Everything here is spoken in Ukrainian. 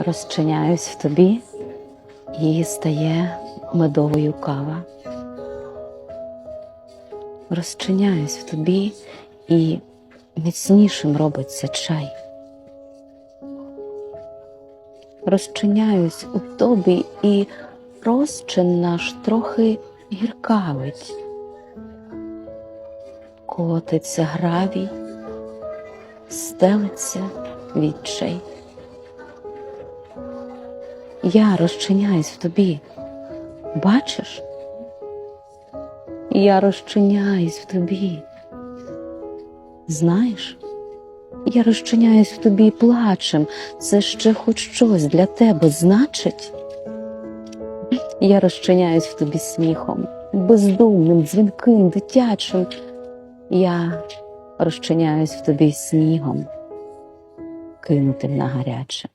розчиняюсь в тобі і стає медовою кава. Розчиняюсь в тобі і міцнішим робиться чай. Розчиняюсь у тобі і розчин наш трохи гіркавить. Котиться гравій, стелиться відчай. Я розчиняюсь в тобі. Бачиш? Я розчиняюсь в тобі. Знаєш, я розчиняюсь в тобі плачем. Це ще хоч щось для тебе значить. Я розчиняюсь в тобі сміхом, бездумним, дзвінким, дитячим. Я розчиняюсь в тобі снігом, кинутим на гаряче.